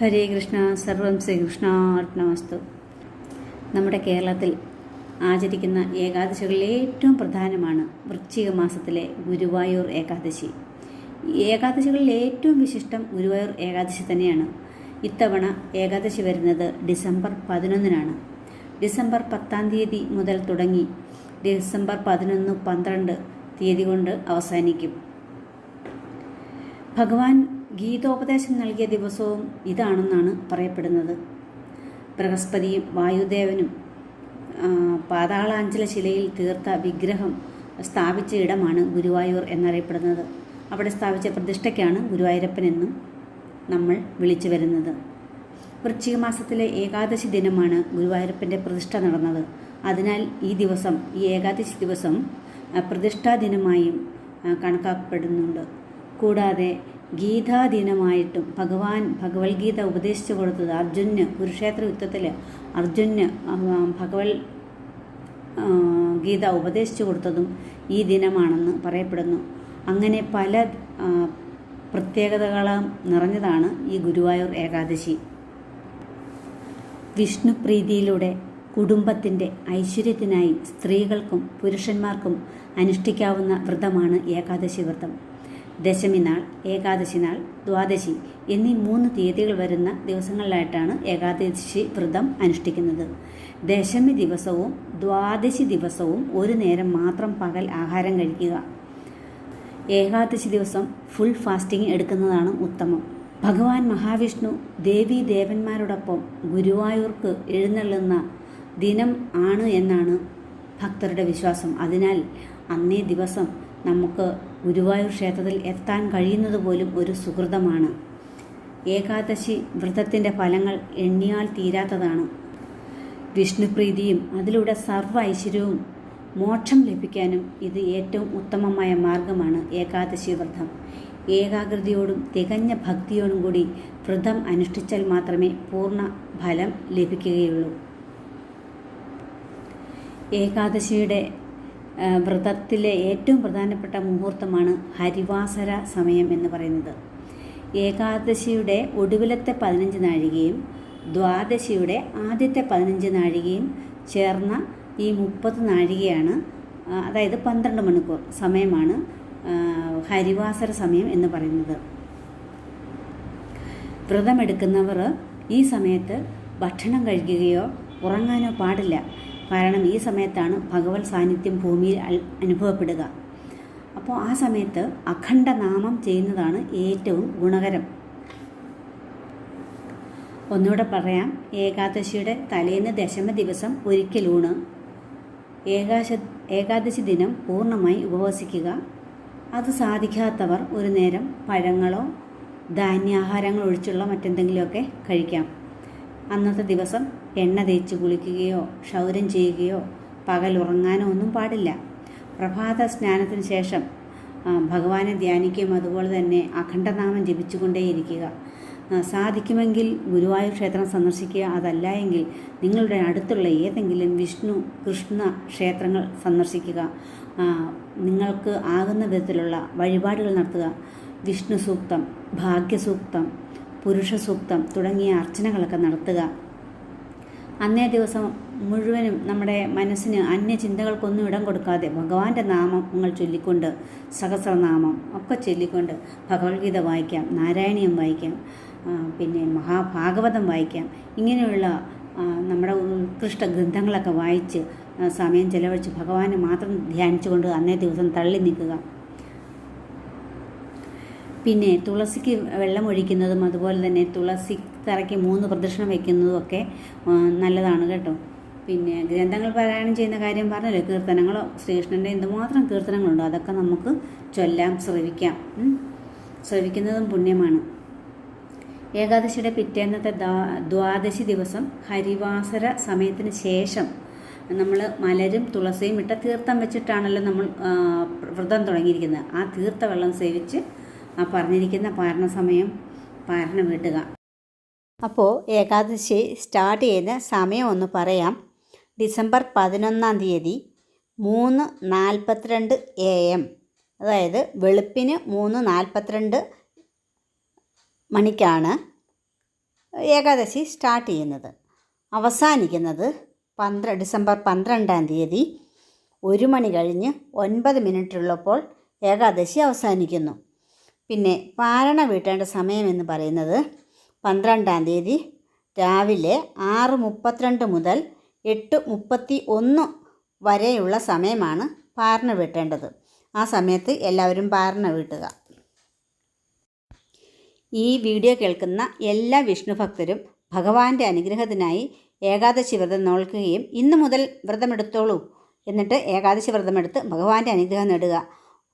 ഹരേ കൃഷ്ണ സർവം ശ്രീകൃഷ്ണാർപ്പണമസ്തു നമ്മുടെ കേരളത്തിൽ ആചരിക്കുന്ന ഏകാദശികളിൽ ഏറ്റവും പ്രധാനമാണ് വൃശ്ചിക മാസത്തിലെ ഗുരുവായൂർ ഏകാദശി. ഏകാദശികളിൽ ഏറ്റവും വിശിഷ്ടം ഗുരുവായൂർ ഏകാദശി തന്നെയാണ്. ഇത്തവണ ഏകാദശി വരുന്നത് ഡിസംബർ പതിനൊന്നിനാണ്. ഡിസംബർ പത്താം തീയതി മുതൽ തുടങ്ങി ഡിസംബർ പതിനൊന്ന് പന്ത്രണ്ട് തീയതി കൊണ്ട് അവസാനിക്കും. ഭഗവാൻ ഗീതോപദേശം നൽകിയ ദിവസവും ഇതാണെന്നാണ് പറയപ്പെടുന്നത്. ബൃഹസ്പതിയും വായുദേവനും പാതാളാഞ്ചല ശിലയിൽ തീർത്ത വിഗ്രഹം സ്ഥാപിച്ച ഇടമാണ് ഗുരുവായൂർ എന്നറിയപ്പെടുന്നത്. അവിടെ സ്ഥാപിച്ച പ്രതിഷ്ഠയ്ക്കാണ് ഗുരുവായൂരപ്പൻ എന്നും നമ്മൾ വിളിച്ചു വരുന്നത്. വൃശ്ചിക മാസത്തിലെ ഏകാദശി ദിനമാണ് ഗുരുവായൂരപ്പന്റെ പ്രതിഷ്ഠ നടന്നത്. അതിനാൽ ഈ ദിവസം ഈ ഏകാദശി ദിവസം പ്രതിഷ്ഠാ ദിനമായും കണക്കാക്കപ്പെടുന്നുണ്ട്. കൂടാതെ ഗീതാ ദിനമായിട്ടും ഭഗവാൻ ഭഗവത്ഗീത ഉപദേശിച്ചു കൊടുത്തത് അർജുന് കുരുക്ഷേത്ര യുദ്ധത്തിൽ അർജുന് ഭഗവത് ഗീത ഉപദേശിച്ചു കൊടുത്തതും ഈ ദിനമാണെന്ന് പറയപ്പെടുന്നു. അങ്ങനെ പല പ്രത്യേകതകളും നിറഞ്ഞതാണ് ഈ ഗുരുവായൂർ ഏകാദശി. വിഷ്ണുപ്രീതിയിലൂടെ കുടുംബത്തിന്റെ ഐശ്വര്യത്തിനായി സ്ത്രീകൾക്കും പുരുഷന്മാർക്കും അനുഷ്ഠിക്കാവുന്ന വ്രതമാണ് ഏകാദശി വ്രതം. ദശമി നാൾ ഏകാദശി നാൾ ദ്വാദശി എന്നീ മൂന്ന് തീയതികൾ വരുന്ന ദിവസങ്ങളിലായിട്ടാണ് ഏകാദശി വ്രതം അനുഷ്ഠിക്കുന്നത്. ദശമി ദിവസവും ദ്വാദശി ദിവസവും ഒരു നേരം മാത്രം പകൽ ആഹാരം കഴിക്കുക. ഏകാദശി ദിവസം ഫുൾ ഫാസ്റ്റിംഗ് എടുക്കുന്നതാണ് ഉത്തമം. ഭഗവാൻ മഹാവിഷ്ണു ദേവീ ദേവന്മാരോടൊപ്പം ഗുരുവായൂർക്ക് എഴുന്നള്ളുന്ന ദിനം ആണ് എന്നാണ് ഭക്തരുടെ വിശ്വാസം. അതിനാൽ അന്നേ ദിവസം നമുക്ക് ഗുരുവായൂർ ക്ഷേത്രത്തിൽ എത്താൻ കഴിയുന്നത് പോലും ഒരു സുഹൃതമാണ്. ഏകാദശി വ്രതത്തിന്റെ ഫലങ്ങൾ എണ്ണിയാൽ തീരാത്തതാണ്. വിഷ്ണുപ്രീതിയും അതിലൂടെ സർവ ഐശ്വര്യവും മോക്ഷം ലഭിക്കാനും ഇത് ഏറ്റവും ഉത്തമമായ മാർഗമാണ് ഏകാദശി വ്രതം. ഏകാഗ്രതയോടും തികഞ്ഞ ഭക്തിയോടും കൂടി വ്രതം അനുഷ്ഠിച്ചാൽ മാത്രമേ പൂർണ ഫലം ലഭിക്കുകയുള്ളൂ. ഏകാദശിയുടെ വ്രതത്തിലെ ഏറ്റവും പ്രധാനപ്പെട്ട മുഹൂർത്തമാണ് ഹരിവാസര സമയം എന്ന് പറയുന്നത്. ഏകാദശിയുടെ ഒടുവിലത്തെ പതിനഞ്ച് നാഴികയും ദ്വാദശിയുടെ ആദ്യത്തെ പതിനഞ്ച് നാഴികയും ചേർന്ന ഈ മുപ്പത് നാഴികയാണ് അതായത് പന്ത്രണ്ട് മണിക്കൂർ സമയമാണ് ഹരിവാസര സമയം എന്ന് പറയുന്നത്. വ്രതമെടുക്കുന്നവർ ഈ സമയത്ത് ഭക്ഷണം കഴിക്കുകയോ ഉറങ്ങാനോ പാടില്ല. കാരണം ഈ സമയത്താണ് ഭഗവത് സാന്നിധ്യം ഭൂമിയിൽ അനുഭവപ്പെടുക. അപ്പോൾ ആ സമയത്ത് അഖണ്ഡനാമം ചെയ്യുന്നതാണ് ഏറ്റവും ഗുണകരം. ഒന്നുകൂടെ പറയാം. ഏകാദശിയുടെ തലേന്ന് ദശമ ദിവസം ഒരിക്കലൂണ്. ഏകാശ ഏകാദശി ദിനം പൂർണമായി ഉപവസിക്കുക. അത് സാധിക്കാത്തവർ ഒരു നേരം പഴങ്ങളോ ധാന്യാഹാരങ്ങൾ ഒഴിച്ചുള്ള മറ്റെന്തെങ്കിലുമൊക്കെ കഴിക്കാം. അന്നത്തെ ദിവസം എണ്ണ തേച്ച് കുളിക്കുകയോ ക്ഷൗരം ചെയ്യുകയോ പകൽ ഉറങ്ങാനോ ഒന്നും പാടില്ല. പ്രഭാത സ്നാനത്തിന് ശേഷം ഭഗവാനെ ധ്യാനിക്കുകയും അതുപോലെ തന്നെ അഖണ്ഡനാമം ജപിച്ചുകൊണ്ടേയിരിക്കുക. സാധിക്കുമെങ്കിൽ ഗുരുവായൂർ ക്ഷേത്രം സന്ദർശിക്കുക. അതല്ല എങ്കിൽ നിങ്ങളുടെ അടുത്തുള്ള ഏതെങ്കിലും വിഷ്ണു കൃഷ്ണ ക്ഷേത്രങ്ങൾ സന്ദർശിക്കുക. നിങ്ങൾക്ക് ആകുന്ന വിധത്തിലുള്ള വഴിപാടുകൾ നടത്തുക. വിഷ്ണു സൂക്തം ഭാഗ്യസൂക്തം പുരുഷ സൂക്തം തുടങ്ങിയ അർച്ചനകളൊക്കെ നടത്തുക. അന്നേ ദിവസം മുഴുവനും നമ്മുടെ മനസ്സിന് അന്യ ചിന്തകൾക്കൊന്നും ഇടം കൊടുക്കാതെ ഭഗവാന്റെ നാമം നിങ്ങൾ ചൊല്ലിക്കൊണ്ട് സഹസ്രനാമം ഒക്കെ ചൊല്ലിക്കൊണ്ട് ഭഗവത്ഗീത വായിക്കാം നാരായണീയം വായിക്കാം പിന്നെ മഹാഭാഗവതം വായിക്കാം. ഇങ്ങനെയുള്ള നമ്മുടെ ഉത്കൃഷ്ട ഗ്രന്ഥങ്ങളൊക്കെ വായിച്ച് സമയം ചെലവഴിച്ച് ഭഗവാനെ മാത്രം ധ്യാനിച്ചുകൊണ്ട് അന്നേ ദിവസം തള്ളി നിൽക്കുക. പിന്നെ തുളസിക്ക് വെള്ളം ഒഴിക്കുന്നതും അതുപോലെ തന്നെ തുളസി തറയ്ക്ക് മൂന്ന് പ്രദക്ഷിണം വയ്ക്കുന്നതും ഒക്കെ നല്ലതാണ് കേട്ടോ. പിന്നെ ഗ്രന്ഥങ്ങൾ പാരായണം ചെയ്യുന്ന കാര്യം പറഞ്ഞല്ലോ കീർത്തനങ്ങളോ ശ്രീകൃഷ്ണന്റെ എന്തുമാത്രം കീർത്തനങ്ങളുണ്ടോ അതൊക്കെ നമുക്ക് ചൊല്ലാം ശ്രവിക്കാം. ശ്രവിക്കുന്നതും പുണ്യമാണ്. ഏകാദശിയുടെ പിറ്റേന്നത്തെ ദ്വാ- ദ്വാദശി ദിവസം ഹരിവാസര സമയത്തിന് ശേഷം നമ്മൾ മലരും തുളസിയും ഇട്ട തീർത്ഥം വെച്ചിട്ടാണല്ലോ നമ്മൾ വ്രതം തുടങ്ങിയിരിക്കുന്നത്. ആ തീർത്ഥവെള്ളം സേവിച്ച് ആ പറഞ്ഞിരിക്കുന്ന പാരണ സമയം പാരണ വീട്ടുക. അപ്പോൾ ഏകാദശി സ്റ്റാർട്ട് ചെയ്യുന്ന സമയം ഒന്ന് പറയാം. ഡിസംബർ പതിനൊന്നാം തീയതി മൂന്ന് നാൽപ്പത്തിരണ്ട് എ എം. അതായത് വെളുപ്പിന് മൂന്ന് നാൽപ്പത്തിരണ്ട് മണിക്കാണ് ഏകാദശി സ്റ്റാർട്ട് ചെയ്യുന്നത്. അവസാനിക്കുന്നത് പന്ത്ര ഡിസംബർ പന്ത്രണ്ടാം തീയതി ഒരു മണി കഴിഞ്ഞ് ഒൻപത് മിനിറ്റുള്ളപ്പോൾ ഏകാദശി അവസാനിക്കുന്നു. പിന്നെ പാരണ വീട്ടേണ്ട സമയമെന്ന് പറയുന്നത് പന്ത്രണ്ടാം തീയതി രാവിലെ ആറ് മുപ്പത്തിരണ്ട് മുതൽ എട്ട് മുപ്പത്തി ഒന്ന് വരെയുള്ള സമയമാണ് പാരണ വീട്ടേണ്ടത്. ആ സമയത്ത് എല്ലാവരും പാരണ വീട്ടുക. ഈ വീഡിയോ കേൾക്കുന്ന എല്ലാ വിഷ്ണു ഭക്തരും ഭഗവാന്റെ അനുഗ്രഹത്തിനായി ഏകാദശി വ്രതം നോൽക്കുകയും ഇന്നു മുതൽ വ്രതമെടുത്തോളൂ. എന്നിട്ട് ഏകാദശി വ്രതമെടുത്ത് ഭഗവാന്റെ അനുഗ്രഹം നേടുക.